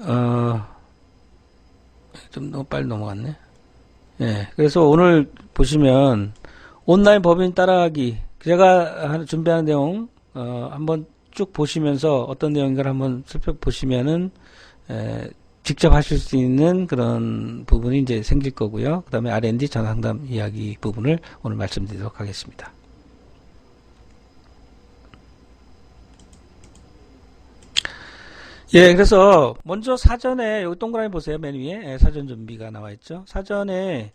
어, 좀 너무 빨리 넘어갔네. 예, 그래서 오늘 보시면 온라인 법인 따라하기 제가 하- 준비한 내용 어, 한번 쭉 보시면서 어떤 내용인가를 한번 살펴보시면은 에, 직접 하실 수 있는 그런 부분이 이제 생길 거고요. 그 다음에 R&D 전상담 이야기 부분을 오늘 말씀드리도록 하겠습니다. 예, 그래서 먼저 사전에 여기 동그라미 보세요. 맨 위에 예, 사전 준비가 나와 있죠. 사전에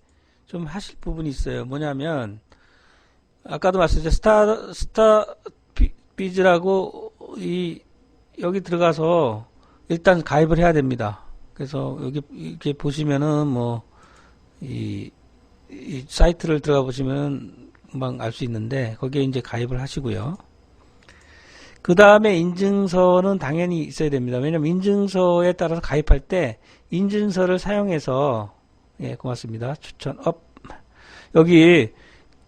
좀 하실 부분이 있어요. 뭐냐면 아까도 말씀드렸죠. 스타 스타 비- 비즈라고 이 여기 들어가서 일단 가입을 해야 됩니다. 그래서 여기 이렇게 보시면은 뭐 이 이 사이트를 들어가 보시면 금방 알 수 있는데 거기에 이제 가입을 하시고요. 그 다음에 인증서는 당연히 있어야 됩니다. 왜냐면 인증서에 따라서 가입할 때 인증서를 사용해서 예 고맙습니다. 추천 업 여기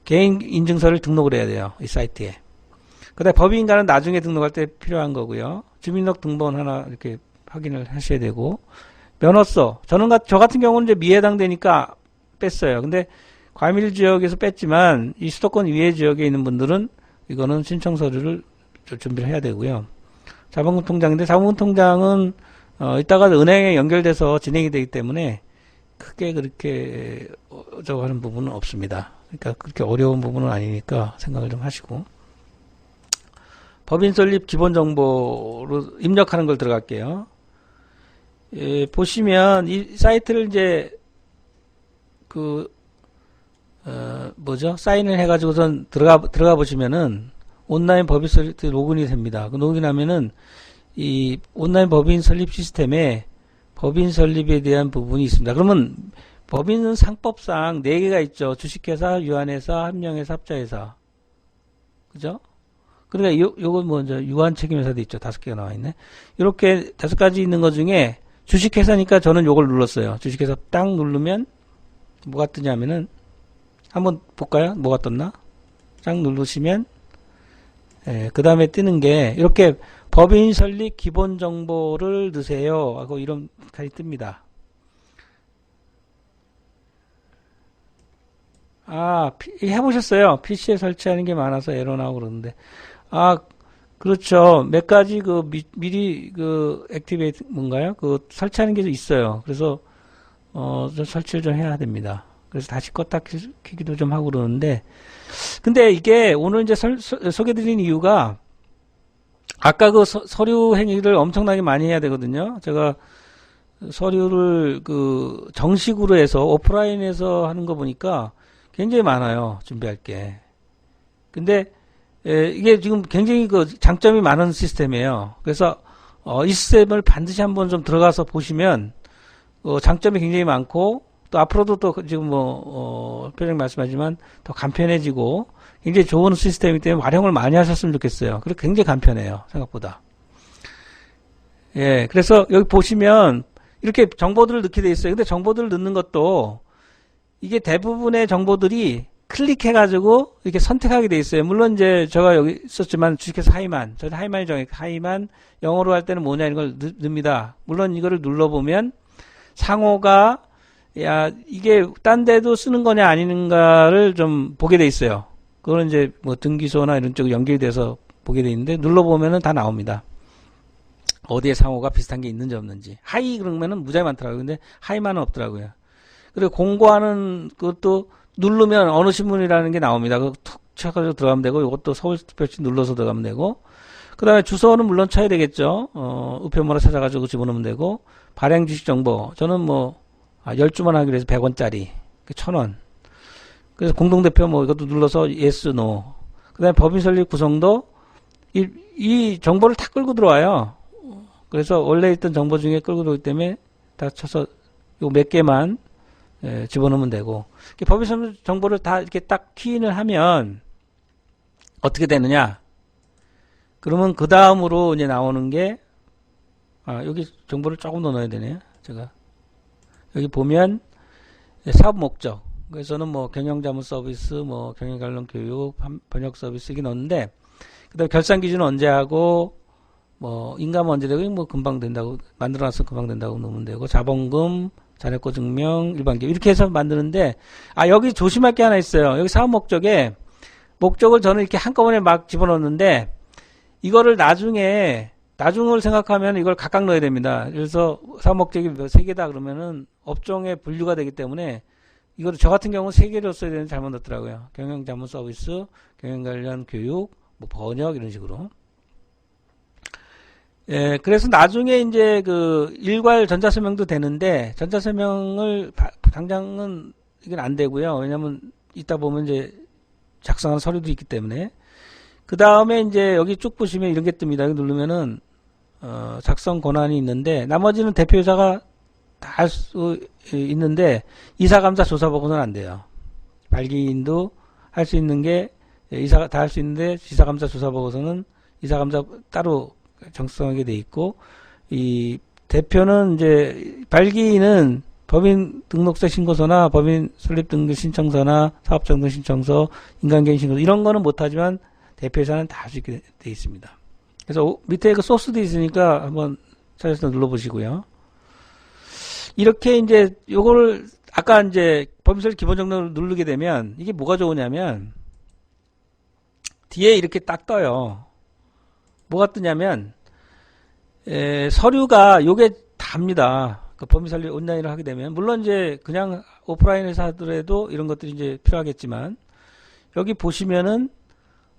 개인 인증서를 등록을 해야 돼요. 이 사이트에. 그다음에 법인가는 나중에 등록할 때 필요한 거고요. 주민등록 등본 하나 이렇게 확인을 하셔야 되고 면허서 저는 가- 저 같은 경우는 이제 미해당되니까 뺐어요. 근데 과밀 지역에서 뺐지만 이 수도권 이외 지역에 있는 분들은 이거는 신청 서류를 좀 준비를 해야 되고요. 자본금 통장인데 자본금 통장은 어 이따가 은행에 연결돼서 진행이 되기 때문에 크게 그렇게 어, 저거 하는 부분은 없습니다. 그러니까 그렇게 어려운 부분은 아니니까 생각을 좀 하시고 법인 설립 기본 정보로 입력하는 걸 들어갈게요. 예, 보시면 이 사이트를 이제 그 어, 뭐죠? 사인을 해가지고선 들어가 들어가 보시면은 온라인 법인 설립 로그인이 됩니다. 그 로그인하면은 이 온라인 법인 설립 시스템에 법인 설립에 대한 부분이 있습니다. 그러면 법인은 상법상 네 개가 있죠. 주식회사, 유한회사, 함량회사, 합자회사. 그죠? 그러니까 요, 요건 먼저 유한 책임회사도 있죠. 다섯 개가 나와 있네. 이렇게 다섯 가지 있는 것 중에 주식회사니까 저는 요걸 눌렀어요. 주식회사 딱 누르면 뭐가 뜨냐면은 한번 볼까요? 뭐가 떴나? 딱 누르시면 예, 그 다음에 뜨는 게 이렇게 법인 설립 기본 정보를 넣으세요 하고 칼이 뜹니다. 아, 피- 해보셨어요? PC에 설치하는 게 많아서 에러 나오고 그러는데. 아, 그렇죠. 몇 가지 그 미, 미리 그 액티베이트 뭔가요? 그 설치하는 게 있어요. 그래서 어, 좀 설치를 좀 해야 됩니다. 그래서 다시 껐다 키- 키기도 좀 하고 그러는데. 근데 이게 오늘 이제 설- 소- 소개드린 이유가 아까 그 서, 서류 행위를 엄청나게 많이 해야 되거든요. 제가 서류를 그 정식으로 해서 오프라인에서 하는 거 보니까 굉장히 많아요. 준비할 게. 근데 에, 이게 지금 굉장히 그 장점이 많은 시스템이에요. 그래서 어, 이 시스템을 반드시 한번 좀 들어가서 보시면 어, 장점이 굉장히 많고 또 앞으로도 또 지금 뭐 어, 표정 말씀하지만 더 간편해지고 굉장히 좋은 시스템이기 때문에 활용을 많이 하셨으면 좋겠어요. 그리고 굉장히 간편해요. 생각보다. 예, 그래서 여기 보시면 이렇게 정보들을 넣게 돼 있어요. 근데 정보들을 넣는 것도 이게 대부분의 정보들이 클릭해가지고 이렇게 선택하게 돼 있어요. 물론 이제 제가 여기 있었지만 주식회사 하이만, 저는 하이만이 정해 하이만 영어로 할 때는 뭐냐 이런 걸 넣- 넣습니다. 물론 이거를 눌러보면 상호가 야 이게 딴 데도 쓰는 거냐 아닌가를 좀 보게 돼 있어요. 그거는 이제 뭐 등기소나 이런 쪽 연결돼서 보게 돼 있는데 눌러보면은 다 나옵니다. 어디에 상호가 비슷한 게 있는지 없는지. 하이 그러면은 무지하게 많더라고요. 근데 하이만은 없더라고요. 그리고 공고하는 그것도 누르면 어느 신문이라는 게 나옵니다. 그거 툭 쳐가지고 들어가면 되고, 이것도 서울특별시 눌러서 들어가면 되고, 그 다음에 주소는 물론 쳐야 되겠죠. 어, 우편물을 찾아가지고 집어넣으면 되고, 발행 주식 정보. 저는 뭐, 아, 10주만 하기로 해서 100원짜리. 그 1000원. 그래서 공동대표 뭐 이것도 눌러서 yes, no. 그 다음에 법인 설립 구성도 이, 이 정보를 다 끌고 들어와요. 그래서 원래 있던 정보 중에 끌고 들어오기 때문에 다 쳐서 요 몇 개만 예, 집어넣으면 되고 법인 설립 정보를 다 이렇게 딱 키인을 하면 어떻게 되느냐? 그러면 그 다음으로 이제 나오는 게 아, 여기 정보를 조금 더 넣어야 되네요. 제가 여기 보면 사업 목적 그래서는 뭐 경영자문 서비스, 뭐 경영 관련 교육, 판- 번역 서비스 이게 넣는데 그다음에 결산 기준은 언제 하고 뭐 인감 원재력이 뭐 금방 된다고 만들어놨으면 금방 된다고 놓으면 되고 자본금 잔액고 증명 일반 기업 이렇게 해서 만드는데 아 여기 조심할 게 하나 있어요. 여기 사업 목적에 목적을 저는 이렇게 한꺼번에 막 집어넣는데 이거를 나중에 나중을 생각하면 이걸 각각 넣어야 됩니다. 그래서 사업 목적이 세 개다 그러면은 업종에 분류가 되기 때문에 이거를 저 같은 경우는 세 개를 써야 되는데 잘못 넣었더라고요. 경영 자문 서비스, 경영 관련 교육, 뭐 번역 이런 식으로. 예, 그래서 나중에 이제 그 일괄 전자서명도 되는데 전자서명을 바- 당장은 이건 안 되고요. 왜냐면 이따 보면 이제 작성한 서류도 있기 때문에 그 다음에 이제 여기 쭉 보시면 이런 게 뜹니다. 여기 누르면은 어, 작성 권한이 있는데 나머지는 대표자가 다 할 수 있는데 이사감사 조사 보고는 안 돼요. 발기인도 할 수 있는 게 이사가 다할 수 있는데 이사감사 조사 보고서는 이사감사 따로 정성하게 돼 있고 이 대표는 이제 발기인은 법인 등록세 신고서나 법인 설립 등록 신청서나 사업장 등 신청서, 인간개인 신고서 이런 거는 못하지만 대표이사는 다 할 수 있게 돼 있습니다. 그래서 오- 밑에 그 소스도 있으니까 한번 찾아서 눌러보시고요. 이렇게 이제 요거를 아까 이제 법인설 기본 정도를 누르게 되면 이게 뭐가 좋으냐면 뒤에 이렇게 딱 떠요. 뭐가 뜨냐면 에, 서류가 요게 답니다. 그 법인설립 온라인을 하게 되면 물론 이제 그냥 오프라인에서 하더라도 이런 것들이 이제 필요하겠지만 여기 보시면은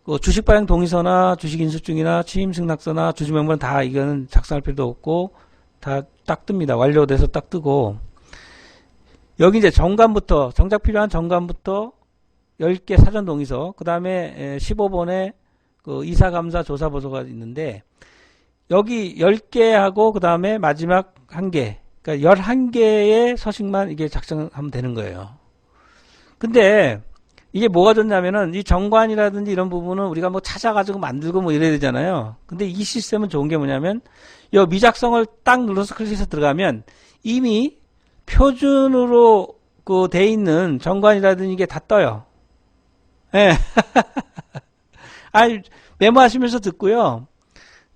그 주식 발행 동의서나 주식 인수증이나 취임 승낙서나 주주 명부는 다 이거는 작성할 필요도 없고 다 딱 뜹니다. 완료돼서 딱 뜨고 여기 이제 정관부터 정작 필요한 정관부터 10개 사전 동의서 그 다음에 15번에 그 이사감사 조사 보고서가 있는데 여기 10개하고 그 다음에 마지막 한 개. 그러니까 11개의 서식만 이게 작성하면 되는 거예요. 근데 이게 뭐가 좋냐면은 이 정관이라든지 이런 부분은 우리가 뭐 찾아가지고 만들고 뭐 이래야 되잖아요. 근데 이 시스템은 좋은 게 뭐냐면 이 미작성을 딱 눌러서 클릭해서 들어가면 이미 표준으로 그 돼 있는 정관이라든지 이게 다 떠요. 예. 아니 메모하시면서 듣고요.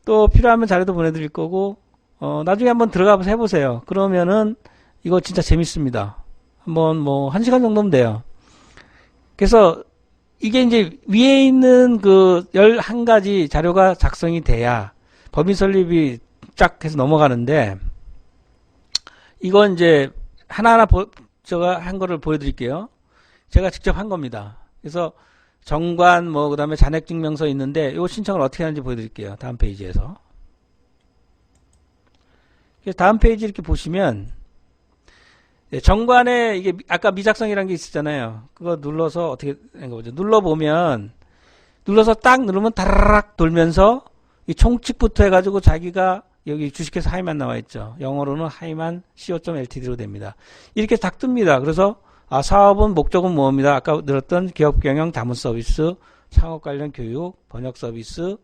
또 필요하면 자료도 보내드릴 거고 어, 나중에 한번 들어가서 해보세요. 그러면은 이거 진짜 재밌습니다. 한번 뭐 한 시간 정도면 돼요. 그래서 이게 이제 위에 있는 그 11가지 자료가 작성이 돼야 법인 설립이 쫙 해서 넘어가는데 이건 이제 하나하나 보, 제가 한 거를 보여드릴게요. 제가 직접 한 겁니다. 그래서 정관 뭐 그다음에 잔액 증명서 있는데 이 신청을 어떻게 하는지 보여드릴게요. 다음 페이지에서. 다음 페이지 이렇게 보시면 예, 정관에 이게 아까 미작성이라는 게 있었잖아요. 그거 눌러서 어떻게 된 거죠? 눌러 보면 눌러서 딱 누르면 다라락 돌면서 이 총칙부터 해가지고 자기가 여기 주식회사 하이만 나와 있죠. 영어로는 하이만 co.ltd로 됩니다. 이렇게 딱 뜹니다. 그래서 아, 사업은 목적은 뭐입니다. 아까 들었던 기업 경영 자문 서비스, 창업 관련 교육, 번역 서비스,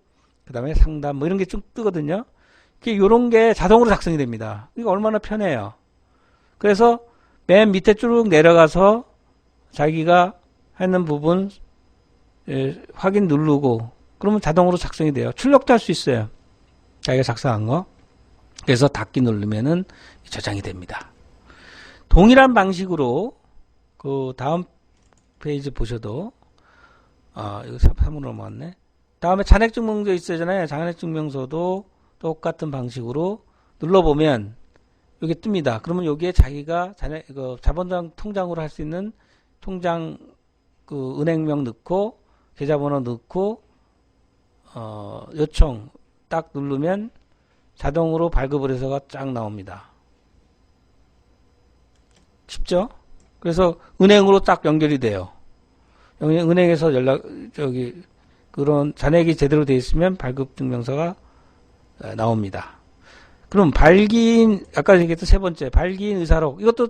그 다음에 상담 뭐 이런 게 쭉 뜨거든요. 이런 게 자동으로 작성이 됩니다. 이거 얼마나 편해요. 그래서 맨 밑에 쭉 내려가서 자기가 하는 부분 예, 확인 누르고 그러면 자동으로 작성이 돼요. 출력도 할 수 있어요. 자기가 작성한 거. 그래서 닫기 누르면은 저장이 됩니다. 동일한 방식으로 그 다음 페이지 보셔도 아 이거 3으로 넘어갔네. 다음에 잔액증명서 있어잖아요. 잔액증명서도 똑같은 방식으로 눌러보면 여기 뜹니다. 그러면 여기에 자기가 잔액, 그 자본장 통장으로 할 수 있는 통장 그 은행명 넣고 계좌번호 넣고 어, 요청 딱 누르면 자동으로 발급을 해서가 쫙 나옵니다. 쉽죠? 그래서 은행으로 딱 연결이 돼요. 은- 은행에서 연락 저기 그런 잔액이 제대로 돼 있으면 발급 증명서가 어, 나옵니다. 그럼 발기인 아까 얘기했던 세 번째 발기인 의사록 이것도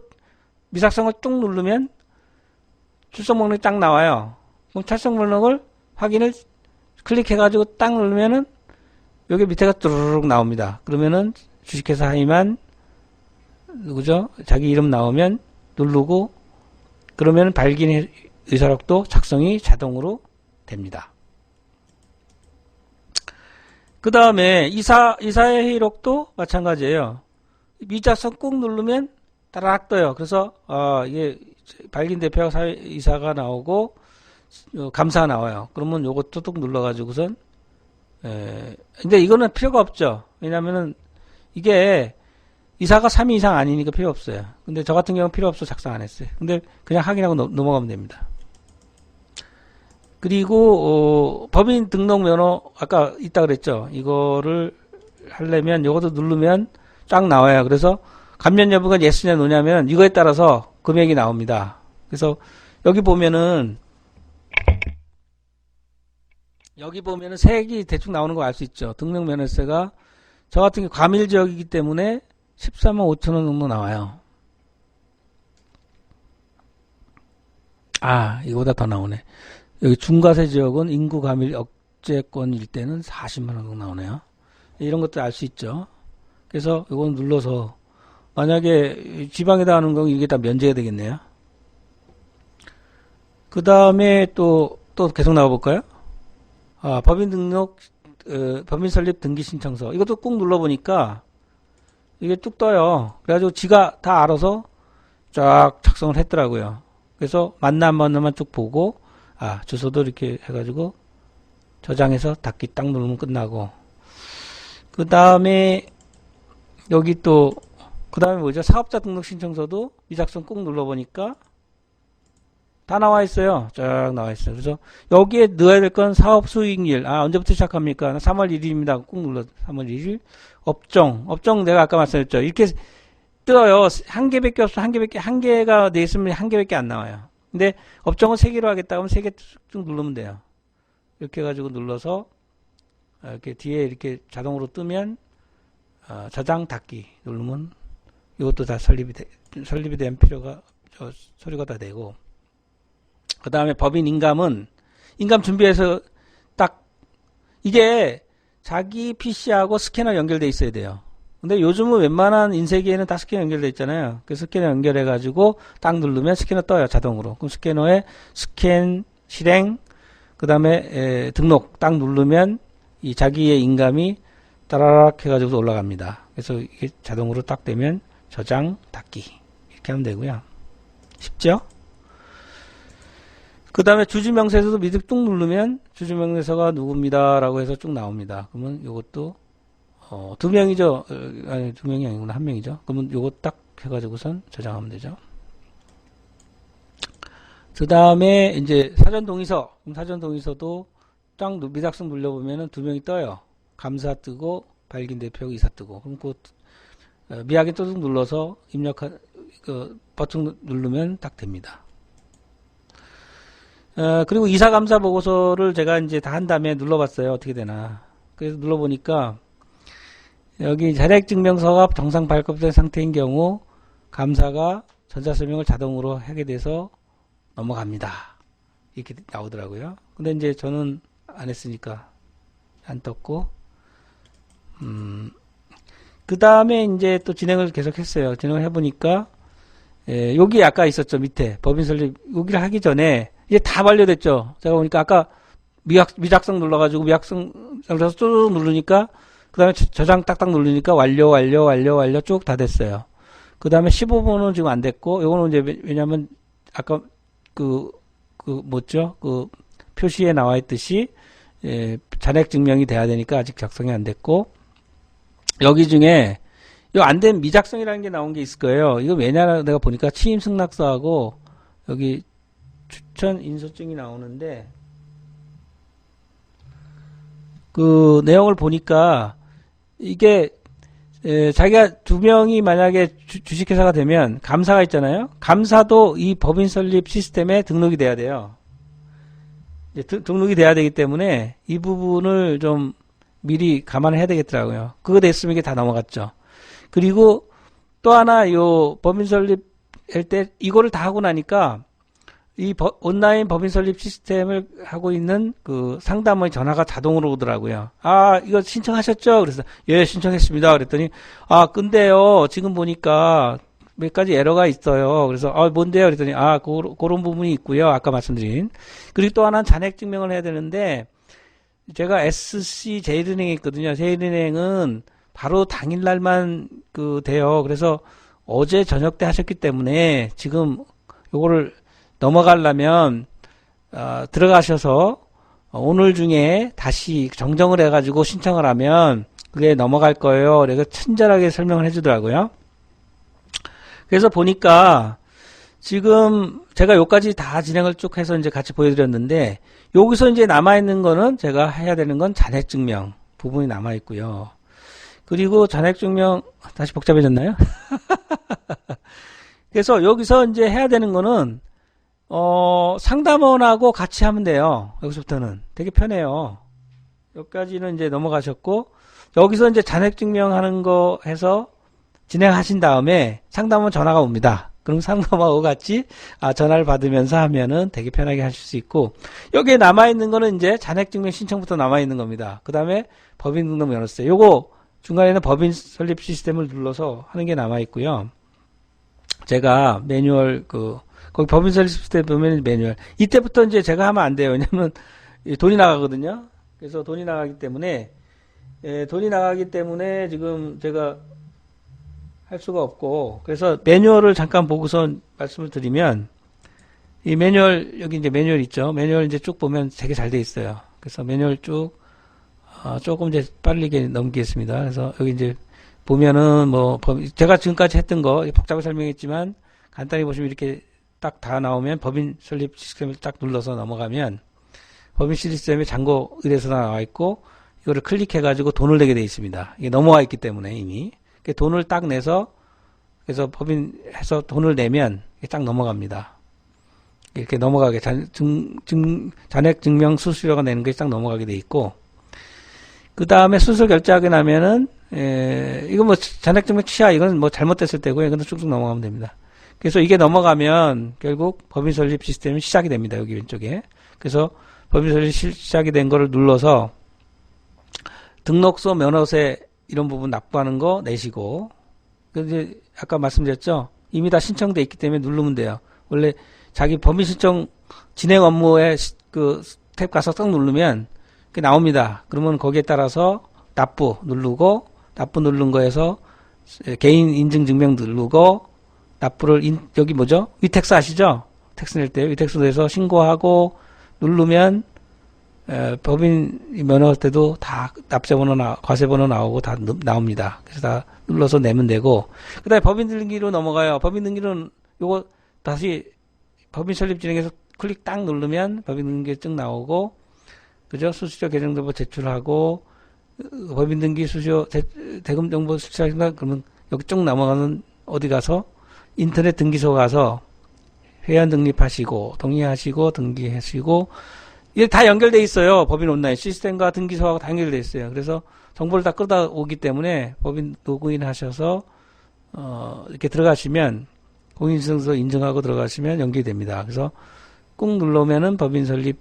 미삭성을 쭉 누르면 출석 목록이 딱 나와요. 그럼 출석 목록을 확인을 클릭해가지고 딱 누르면은 여기 밑에가 뚜루룩 나옵니다. 그러면은 주식회사 하이만 누구죠? 자기 이름 나오면 누르고 그러면 발기인 의사록도 작성이 자동으로 됩니다. 그 다음에 이사, 이사의 회의록도 마찬가지예요. 미작성 꾹 누르면 따라락 떠요. 그래서, 아, 이게 발긴 사회 이사가 나오고, 어, 감사가 나와요. 그러면 요것도 뚝 눌러가지고선, 에, 근데 이거는 필요가 없죠. 왜냐면은, 이게, 이사가 3위 이상 아니니까 필요 없어요. 근데 저 같은 경우는 필요 없어 작성 안 했어요. 근데 그냥 확인하고 넘, 넘어가면 됩니다. 그리고 어, 법인 등록 면허 아까 있다 그랬죠. 이거를 하려면 이것도 누르면 쫙 나와요. 그래서 감면 여부가 예스냐 노냐면 이거에 따라서 금액이 나옵니다. 그래서 여기 보면은 여기 보면은 색이 대충 나오는 거 알 수 있죠. 등록 면허세가 저 같은 경우 과밀 지역이기 때문에 14만 5천 원 정도 나와요. 아, 이거보다 더 나오네. 여기 중과세 지역은 인구 감밀 억제권일 때는 40만 원 정도 나오네요. 이런 것들 알 수 있죠. 그래서 이건 눌러서 만약에 지방에다 하는 건 이게 다 면제가 되겠네요. 그 다음에 또, 또 계속 나와볼까요? 아, 법인 등록, 어, 법인 설립 등기 신청서. 이것도 꾹 눌러보니까 이게 뚝 떠요. 그래가지고 지가 다 알아서 쫙 작성을 했더라고요. 그래서 맞나 안 맞나만 쭉 보고 아 주소도 이렇게 해가지고 저장해서 닫기 딱 누르면 끝나고. 그 다음에 여기 또 그 다음에 뭐죠? 사업자 등록 신청서도 미작성 꾹 눌러보니까 다 나와 있어요. 쫙 나와 있어요. 그래서 여기에 넣어야 될 건 사업 수익일 아 언제부터 시작합니까? 3월 1일입니다. 꾹 눌러. 3월 1일. 업종. 업종 내가 아까 말씀드렸죠. 이렇게 떠요. 한 개밖에 없어. 한 개밖에 한 개가 돼 있으면 한 개밖에 안 나와요 근데 업종은 세 개로 하겠다 하면 세 개 쭉 누르면 돼요. 이렇게 해가지고 눌러서 아, 이렇게 뒤에 이렇게 자동으로 뜨면 어, 저장 닫기 누르면 이것도 다 설립이 돼, 설립이 된 필요가 저 소리가 다 되고 그 다음에 법인 인감은 인감 준비해서 딱 이게 자기 PC하고 스캐너 연결돼 있어야 돼요. 근데 요즘은 웬만한 인쇄기에는 다 스캐너 연결돼 있잖아요. 그 스캐너 연결해 가지고 딱 누르면 스캐너 떠요 자동으로. 그럼 스캐너에 스캔 실행 그 다음에 등록 딱 누르면 이 자기의 인감이 따라락 해가지고 올라갑니다. 그래서 이게 자동으로 딱 되면 저장 닫기 이렇게 하면 되고요. 쉽죠? 그 다음에 주주명세서도 밑에 뚝 누르면 주주명세서가 누굽니다 라고 해서 쭉 나옵니다. 그러면 이것도 어, 두 명이죠. 어, 아니, 두 명이 아니구나. 한 명이죠. 그러면 요거 딱 해가지고선 저장하면 되죠. 그 다음에 이제 사전 동의서. 사전 동의서도 딱 미작성 눌러보면은 두 명이 떠요. 감사 뜨고, 발긴 대표 이사 뜨고. 그럼 그, 어, 미약에 또둑 눌러서 입력한, 그, 버튼 누르면 딱 됩니다. 어, 그리고 이사 감사 보고서를 제가 이제 다 한 다음에 눌러봤어요. 어떻게 되나. 그래서 눌러보니까, 여기 자력증명서가 정상 발급된 상태인 경우 감사가 전자설명을 자동으로 하게 돼서 넘어갑니다. 이렇게 나오더라고요. 근데 이제 저는 안 했으니까 안 떴고, 음, 그 다음에 이제 또 진행을 계속 했어요. 진행을 해보니까, 예, 여기 아까 있었죠. 밑에 법인 설립 여기를 하기 전에 이제 다 완료됐죠. 제가 보니까 아까 미작, 미작성 눌러가지고 미작성 눌러서 쭉 누르니까 그 다음에 저장 딱딱 누르니까 완료, 완료, 완료, 완료 쭉 다 됐어요. 그 다음에 15분은 지금 안 됐고, 요거는 이제 왜냐면 아까 그, 그 뭐죠? 그 표시에 나와 있듯이 예, 잔액 증명이 돼야 되니까 아직 작성이 안 됐고, 여기 중에 이 안 된 미작성이라는 게 나온 게 있을 거예요. 이거 왜냐 내가 보니까 취임 승낙서하고 여기 추천 인소증이 나오는데 그 내용을 보니까 이게 에, 자기가 두 명이 만약에 주, 식회사가 되면 감사가 있잖아요. 감사도 이 법인 설립 시스템에 등록이 돼야 돼요. 드, 등록이 돼야 되기 때문에 이 부분을 좀 미리 감안해야 되겠더라고요. 그거 됐으면 이게 다 넘어갔죠. 그리고 또 하나 요 법인 설립 할 때 이거를 다 하고 나니까 이 버, 온라인 법인 설립 시스템을 하고 있는 그 상담의 전화가 자동으로 오더라고요. 아, 이거 신청하셨죠? 그래서 예, 신청했습니다. 그랬더니 아, 근데요. 지금 보니까 몇 가지 에러가 있어요. 그래서 아, 뭔데요? 그랬더니 아, 고, 그런 부분이 있고요. 아까 말씀드린. 그리고 또 하나는 잔액 증명을 해야 되는데 제가 SC 제일은행에 있거든요. 제일은행은 바로 당일날만 그 돼요. 그래서 어제 저녁 때 하셨기 때문에 지금 요거를 넘어가려면 어, 들어가셔서 오늘 중에 다시 정정을 해가지고 신청을 하면 그게 넘어갈 거예요. 그래서 친절하게 설명을 해주더라고요. 그래서 보니까 지금 제가 여기까지 다 진행을 쭉 해서 이제 같이 보여드렸는데 여기서 이제 남아있는 거는 제가 해야 되는 건 잔액증명 부분이 남아있고요. 그리고 잔액증명 다시 복잡해졌나요? 그래서 여기서 이제 해야 되는 거는 어, 상담원하고 같이 하면 돼요. 여기서부터는 되게 편해요. 여기까지는 이제 넘어가셨고 여기서 이제 잔액 증명하는 거 해서 진행하신 다음에 상담원 전화가 옵니다. 그럼 상담원하고 같이 아, 전화를 받으면서 하면은 되게 편하게 하실 수 있고 여기에 남아 있는 거는 이제 잔액 증명 신청부터 남아 있는 겁니다. 그 다음에 법인 등록 열었어요. 요거 중간에는 법인 설립 시스템을 눌러서 하는 게 남아 있고요. 제가 매뉴얼 그 거기 법인 설립 시스템 보면 매뉴얼 이때부터 이제 제가 하면 안 돼요. 왜냐면 돈이 나가거든요. 그래서 돈이 나가기 때문에 예, 돈이 나가기 때문에 지금 제가 할 수가 없고 그래서 매뉴얼을 잠깐 보고서 말씀을 드리면 이 매뉴얼 여기 이제 매뉴얼 있죠. 매뉴얼 이제 쭉 보면 되게 잘 돼 있어요. 그래서 매뉴얼 쭉 어, 조금 이제 빠르게 넘기겠습니다. 그래서 여기 이제 보면은 뭐 제가 지금까지 했던 거 복잡하게 설명했지만 간단히 보시면 이렇게 딱 다 나오면 법인 설립 시스템을 딱 눌러서 넘어가면 법인 시스템에 잔고 의뢰서가 나와 있고 이거를 클릭해가지고 돈을 내게 돼 있습니다. 이게 넘어와 있기 때문에 이미 돈을 딱 내서 그래서 법인 해서 돈을 내면 딱 넘어갑니다. 이렇게 넘어가게 잔, 증, 증, 잔액 증명 수수료가 내는 것이 딱 넘어가게 돼 있고 그 다음에 수술 결제하게 나면은 에, 이거 뭐 잔액 증명 취하 이건 뭐 잘못됐을 때고요. 이건 쭉쭉 넘어가면 됩니다. 그래서 이게 넘어가면 결국 법인 설립 시스템이 시작이 됩니다. 여기 왼쪽에. 그래서 법인 설립 시작이 된 거를 눌러서 등록소 면허세 이런 부분 납부하는 거 내시고 근데 아까 말씀드렸죠 이미 다 신청돼 있기 때문에 누르면 돼요 원래 자기 법인 신청 진행 업무에 그 탭 가서 딱 누르면 그 나옵니다 그러면 거기에 따라서 납부 누르고 납부 누른 거에서 개인 인증 증명 누르고 납부를 인, 여기 뭐죠 위택스 아시죠 텍스 낼 때 위택스 내서 신고하고 누르면 에, 법인 면허 때도 다 납세번호 나, 과세번호 나오고 다 나옵니다. 그래서 다 눌러서 내면 되고, 그 다음에 법인 등기로 넘어가요. 법인 등기는 요거 다시 법인 설립 진행해서 클릭 딱 누르면 법인 등기 쭉 나오고, 그죠? 수수료 계정 정보 제출하고, 어, 법인 등기 수수료 대, 금 정보 수출하신다 그러면 여기 쭉 넘어가는 어디 가서 인터넷 등기소 가서 회원 등립하시고 동의하시고 등기하시고 이게 다 연결돼 있어요. 법인 온라인 시스템과 등기소하고 다 연결돼 있어요. 그래서 정보를 다 끌다 오기 때문에 법인 로그인 하셔서 어, 이렇게 들어가시면 공인인증서 인증하고 들어가시면 연결됩니다. 그래서 꾹 누르면은 법인 설립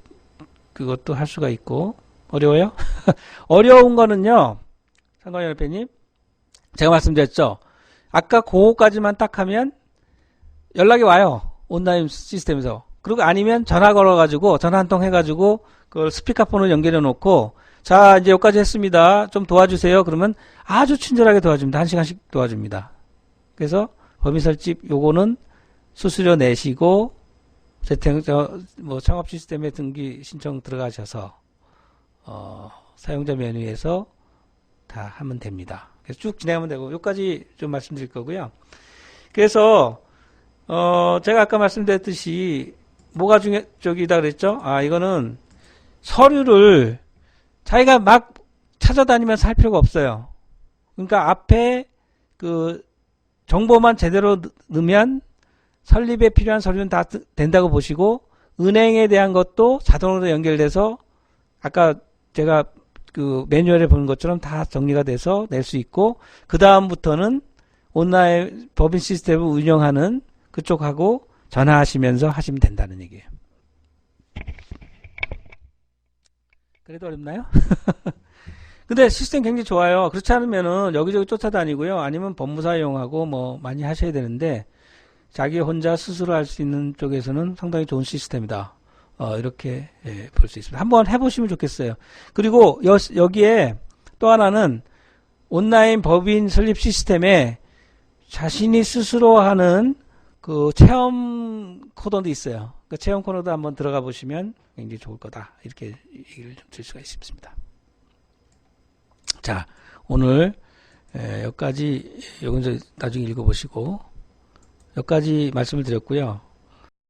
그것도 할 수가 있고 어려워요? 어려운 거는요. 상관연합회님 제가 말씀드렸죠. 아까 그거까지만 딱 하면 연락이 와요. 온라인 시스템에서. 그리고 아니면 전화 걸어가지고 전화 한 통 해가지고 그걸 스피커폰을 연결해 놓고 자 이제 여기까지 했습니다. 좀 도와주세요. 그러면 아주 친절하게 도와줍니다. 한 시간씩 도와줍니다. 그래서 법인설집 요거는 수수료 내시고 재택 뭐 창업 시스템에 등기 신청 들어가셔서 어, 사용자 메뉴에서 다 하면 됩니다. 그래서 쭉 진행하면 되고 여기까지 좀 말씀드릴 거고요. 그래서 어, 제가 아까 말씀드렸듯이 뭐가 중요, 쪽이다 그랬죠? 아, 이거는 서류를 자기가 막 찾아다니면서 할 필요가 없어요. 그러니까 앞에 그 정보만 제대로 넣으면 설립에 필요한 서류는 다 된다고 보시고 은행에 대한 것도 자동으로 연결돼서 아까 제가 그 매뉴얼에 보는 것처럼 다 정리가 돼서 낼 수 있고 그 다음부터는 온라인 법인 시스템을 운영하는 그쪽하고 전화하시면서 하시면 된다는 얘기예요. 그래도 어렵나요? 근데 시스템 굉장히 좋아요. 그렇지 않으면은 여기저기 쫓아다니고요. 아니면 법무사 이용하고 뭐 많이 하셔야 되는데 자기 혼자 스스로 할 수 있는 쪽에서는 상당히 좋은 시스템이다. 어, 이렇게 예, 볼 수 있습니다. 한번 해보시면 좋겠어요. 그리고 여, 여기에 또 하나는 온라인 법인 설립 시스템에 자신이 스스로 하는 그 체험 코너도 있어요. 그 체험 코너도 한번 들어가 보시면 굉장히 좋을 거다. 이렇게 얘기를 좀 드릴 수가 있습니다. 자, 오늘 에, 여기까지, 요건 나중에 읽어보시고, 여기까지 말씀을 드렸고요.